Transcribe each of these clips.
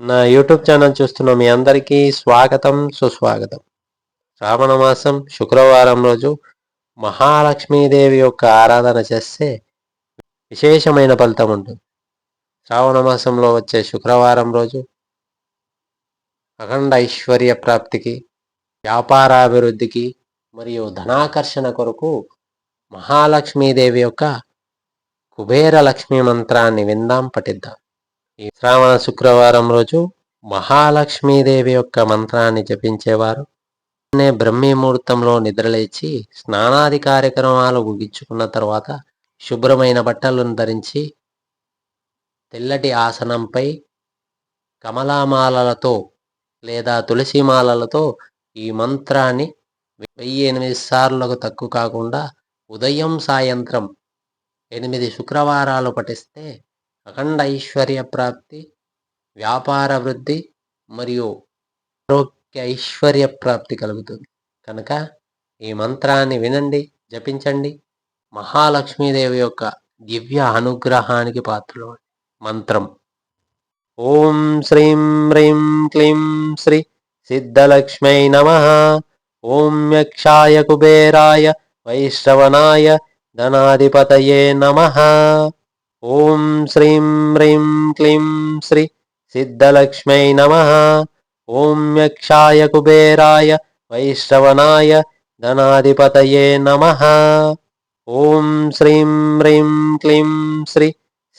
నా YouTube channel చూస్తున్న మీ అందరికీ స్వాగతం సుస్వాగతం. శ్రావణ మాసం శుక్రవారం రోజు మహాలక్ష్మీదేవి యొక్క ఆరాధన చేస్తే విశేషమైన ఫలితం ఉంటుంది. శ్రావణ మాసంలో వచ్చే శుక్రవారం రోజు అఖండ ఐశ్వర్య ప్రాప్తికి వ్యాపారాభివృద్ధికి మరియు ధనాకర్షణ కొరకు మహాలక్ష్మీదేవి యొక్క కుబేర లక్ష్మీ మంత్రాన్ని విందాం పఠిద్దాం. ఈ శ్రావణ శుక్రవారం రోజు మహాలక్ష్మీదేవి యొక్క మంత్రాన్ని జపించేవారు. బ్రహ్మీ ముహూర్తంలో నిద్రలేచి స్నానాది కార్యక్రమాలు ముగించుకున్న తర్వాత శుభ్రమైన బట్టలను ధరించి తెల్లటి ఆసనంపై కమలామాలలతో లేదా తులసిమాలలతో ఈ మంత్రాన్ని వెయ్యి ఎనిమిది సార్లకు తక్కువ కాకుండా ఉదయం సాయంత్రం ఎనిమిది శుక్రవారాలు పఠిస్తే అఖండ ఐశ్వర్య ప్రాప్తి వ్యాపార వృద్ధి మరియు ఆరోగ్య ఐశ్వర్య ప్రాప్తి కలుగుతుంది. కనుక ఈ మంత్రాన్ని వినండి జపించండి. మహాలక్ష్మీదేవి యొక్క దివ్య అనుగ్రహానికి పాత్రలు. మంత్రం. ఓం శ్రీం హ్రీం క్లీం శ్రీ సిద్ధలక్ష్మై నమ. ఓం యక్షాయ కుబేరాయ వైశ్రవణాయ ధనాధిపతయే నమ. ఓం శ్రీం హ్రీం క్లీం శ్రీ సిద్ధలక్ష్మై నమ. ఓం యక్షాయ కుబేరాయ వైష్ణవనాయ ధనాధిపతయే నమ. ఓం శ్రీం హ్రీం క్లీం శ్రీ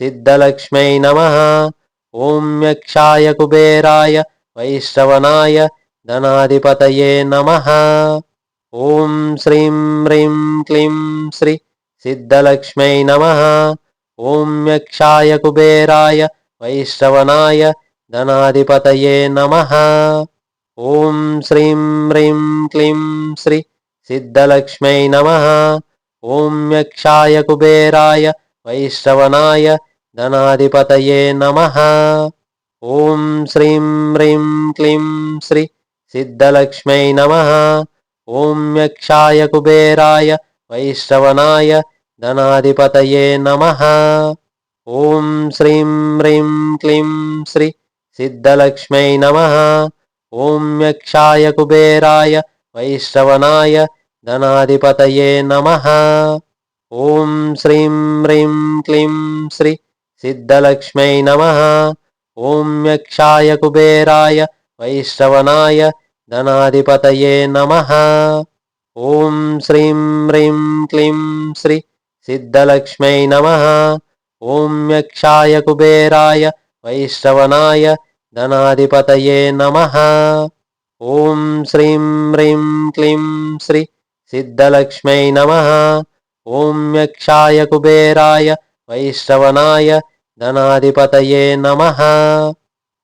సిద్ధలక్ష్మై నమ. ఓం యక్షాయ కుబేరాయ వైష్ణవనాయ ధనాధిపతయే నమ. ఓం శ్రీం హ్రీం క్లీం శ్రీ సిద్ధలక్ష్మై నమ. ఓం యక్షాయ కుబేరాయ వైశ్రవణాయ ధనాధిపతయే నమ. ఓం శ్రీం హ్రీం క్లీం శ్రీ సిద్ధలక్ష్మై నమ. ఓం యక్షాయ కుబేరాయ వైశ్రవణాయ ధనాధిపతయే నమ. ఓం శ్రీం హ్రీం క్లీం శ్రీ సిద్ధలక్ష్మై నమ. ఓం యక్షాయ కుబేరాయ వైశ్రవణాయ ధనాధిపతయే నమ. ఓం శ్రీం హ్రీం క్లీం శ్రీ సిద్ధలక్ష్మై నమ. ఓం యక్షాయ కుబేరాయ వైశ్రవణాయ ధనాధిపతయే నమ. ఓం శ్రీం హ్రీం క్లీం శ్రీ సిద్ధలక్ష్మై నమ. ఓం యక్షాయ కుబేరాయ వైశ్రవణాయ ధనాధిపతయే నమ. ఓం శ్రీం హ్రీం క్లీం శ్రీ సిద్ధలక్ష్మై నమ ఓం యక్షాయ కుబేరాయ వైశ్రవణాయ ధనాధిపతయే నమ ఓం శ్రీం హ్రీం క్లీం శ్రీ సిద్ధలక్ష్మై నమ ఓం యక్షాయ కుబేరాయ వైశ్రవణాయ ధనాధిపతయే నమ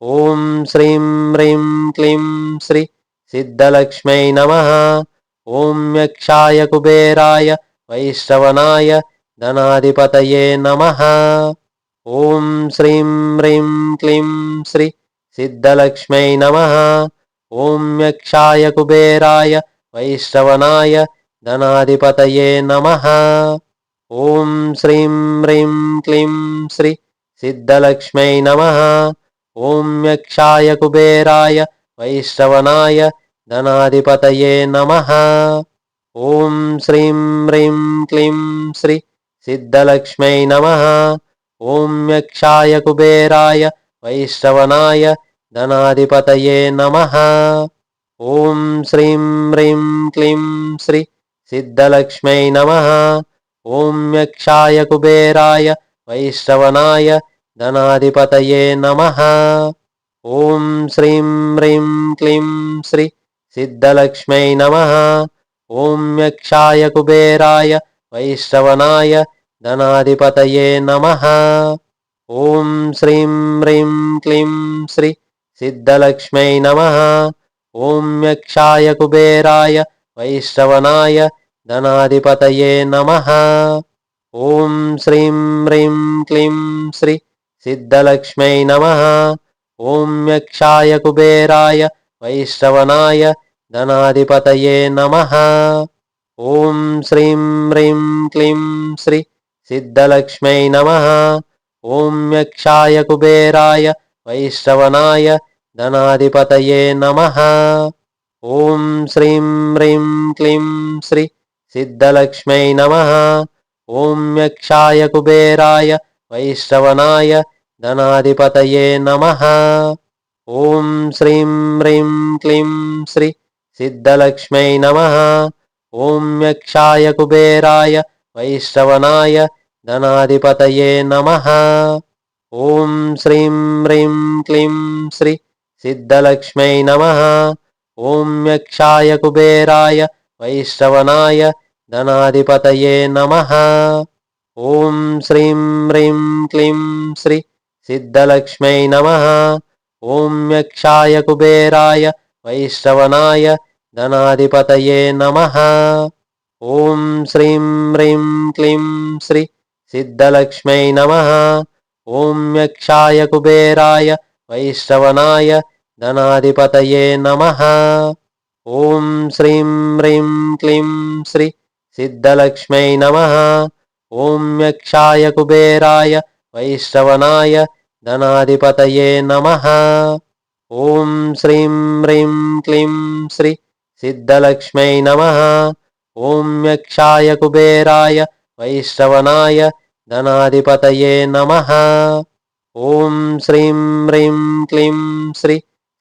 ఓం శ్రీం హ్రీం క్లీం శ్రీ సిద్ధలక్ష్మై నమ ఓం యక్షాయ కుబేరాయ వైశ్రవణాయ ధనాధిపతయే నమ ఓం శ్రీం హ్రీం క్లీం శ్రీ సిద్ధలక్ష్మై నమ ఓం యక్షాయ కుబేరాయ వైశ్రవణాయ ధనాధిపతయే నమ ఓం శ్రీం హ్రీం క్లీం శ్రీ సిద్ధలక్ష్మై నమ ఓం యక్షాయ కుబేరాయ వైశ్రవణాయ ధనాధిపతయే నమ ఓం శ్రీం హ్రీం క్లీం శ్రీ సిద్ధలక్ష్మై నమ. ఓం యక్షాయ కుబేరాయ వైశ్రవణాయ ధనాధిపతయే నమ. ఓం శ్రీం హ్రీం క్లీం శ్రీ సిద్ధలక్ష్మై నమ. ఓం యక్షాయ కుబేరాయ వైశ్రవణాయ ధనాధిపతయే నమ. ఓం శ్రీం హ్రీం క్లీం శ్రీ సిద్ధలక్ష్మై నమ. ఓం యక్షాయ కుబేరాయ వైశ్రవణాయ ధనాధిపతయే నమ. ఓం శ్రీం హ్రీం క్లీం శ్రీ సిద్ధలక్ష్మై నమ. ఓం యక్షాయ కుబేరాయ వైశ్రవణాయ ధనాధిపతయే నమ. ఓం శ్రీం హ్రీం క్లీం శ్రీ సిద్ధలక్ష్మై నమ. ఓం యక్షాయ కుబేరాయ వైశ్రవణాయ గణాధిపతయే నమ. ఓం శ్రీం హ్రీం క్లీం శ్రీ సిద్ధలక్ష్మై నమ. ఓం యక్షాయ కుబేరాయ వైష్ణవనాయ ధనాధిపతయే నమ. ఓం శ్రీం హ్రీం క్లీం శ్రీ సిద్ధలక్ష్మై నమ. ఓం యక్షాయ కుబేరాయ వైష్ణవనాయ ధనాధిపతయే నమ. ఓం శ్రీం హ్రీం క్లీం శ్రీ సిద్ధలక్ష్మై నమ ఓం యక్షాయ కుబేరాయ వైష్ణవనాయ ధనాధిపతయే నమ ఓం శ్రీం హ్రీం క్లీం శ్రీ సిద్ధలక్ష్మై నమ ఓం యక్షాయ కుబేరాయ వైష్ణవనాయ ధనాధిపతయే నమ ఓం శ్రీం హ్రీం క్లీం శ్రీ సిద్ధలక్ష్మై నమ ఓం యక్షాయ కుబేరాయ వైష్ణవనాయ గణాధిపతయే నమ. ఓం శ్రీం హ్రీం క్లీం శ్రీ సిద్ధలక్ష్మై నమ. ఓం యక్షాయ కుబేరాయ వైష్ణవనాయ ధనాధిపతయే నమ. ఓం శ్రీం హ్రీం క్లీం శ్రీ సిద్ధలక్ష్మై నమ. ఓం యక్షాయ కుబేరాయ వైష్ణవనాయ ధనాధిపతయే నమ. ఓం శ్రీం హ్రీం క్లీం శ్రీ సిద్ధలక్ష్మై నమ ఓం యక్షాయ కుబేరాయ వైష్ణవనాయ ధనాధిపతయే నమ ఓం శ్రీం హ్రీం క్లీం శ్రీ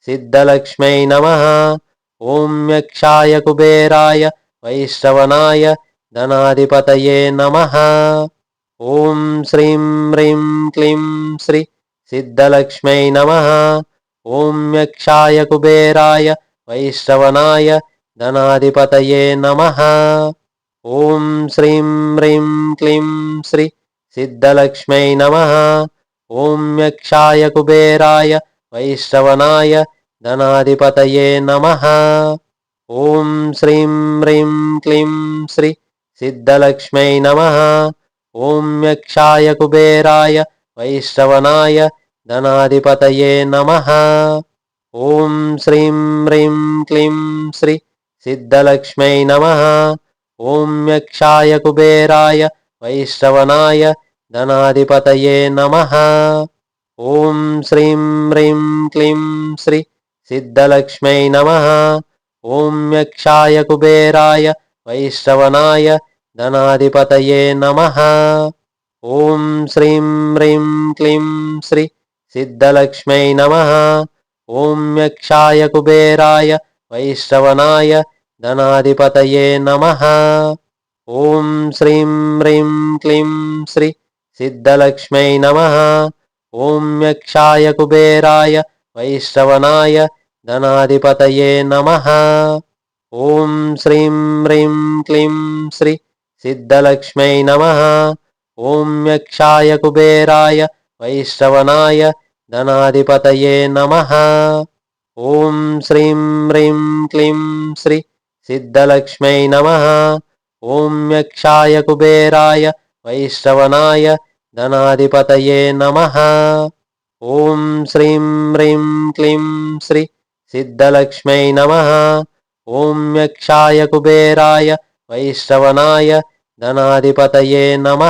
సిద్ధలక్ష్మై నమ ఓం యక్షాయ కుబేరాయ వైష్ణవనాయ ధనాధిపతయే నమ ఓం శ్రీం హ్రీం క్లీం శ్రీ సిద్ధలక్ష్మై నమ ఓం యక్షాయ కుబేరాయ వైష్ణవనాయ గణాధిపతయే నమ. ఓం శ్రీం హ్రీం క్లీం శ్రీ సిద్ధలక్ష్మై నమ. ఓం యక్షాయ కుబేరాయ వైష్ణవనాయ ధనాధిపతయే నమ. ఓం శ్రీం హ్రీం క్లీం శ్రీ సిద్ధలక్ష్మై నమ. ఓం యక్షాయ కుబేరాయ వైష్ణవనాయ ధనాధిపతయే నమ. ఓం శ్రీం హ్రీం క్లీం శ్రీ సిద్ధలక్ష్మై నమ ఓం యక్షాయ కుబేరాయ వైష్ణవనాయ ధనాధిపతయే నమ ఓం శ్రీం హ్రీం క్లీం శ్రీ సిద్ధలక్ష్మై నమ ఓం యక్షాయ కుబేరాయ వైష్ణవనాయ ధనాధిపతయే నమ ఓం శ్రీం హ్రీం క్లీం శ్రీ సిద్ధలక్ష్మై నమ ఓం యక్షాయ కుబేరాయ వైష్ణవనాయ ధనాధిపతయే నమ ఓం శ్రీం హ్రీం క్లీం శ్రీ సిద్ధలక్ష్మై నమ ఓం యక్షాయ కుబేరాయ వైష్ణవనాయ ధనాధిపతయే నమ ఓం శ్రీం హ్రీం క్లీం శ్రీ సిద్ధలక్ష్మై నమ ఓం యక్షాయ కుబేరాయ వైష్ణవనాయ ధనాధిపతయే నమ ఓం శ్రీం హ్రీం క్లీం శ్రీ సిద్ధలక్ష్మై నమ. ఓం యక్షాయ కుబేరాయ వైష్ణవనాయ ధనాధిపతయే నమ. ఓం శ్రీం హ్రీం క్లీం శ్రీ సిద్ధలక్ష్మై నమ. ఓం యక్షాయ కుబేరాయ వైష్ణవనాయ ధనాధిపతయే నమ.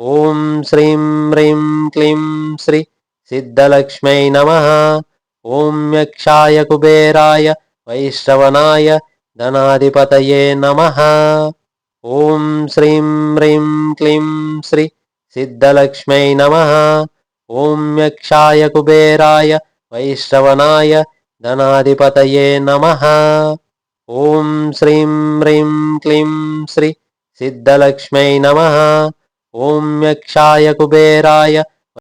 ఓం శ్రీం హ్రీం క్లీం శ్రీ సిద్ధలక్ష్మై నమ. ఓం యక్షాయ కుబేరాయ వైష్ణవనాయ ధనాధిపతయే నమ. ఓం శ్రీం హ్రీం క్లీం శ్రీ సిద్ధలక్ష్మై నమ. ఓం యక్షాయ కుబేరాయ వైష్ణవనాయ ధనాధిపతయే నమ. ఓం శ్రీం హ్రీం క్లీం శ్రీ సిద్ధలక్ష్మై నమ. ఓం యక్షాయ కుబేరాయ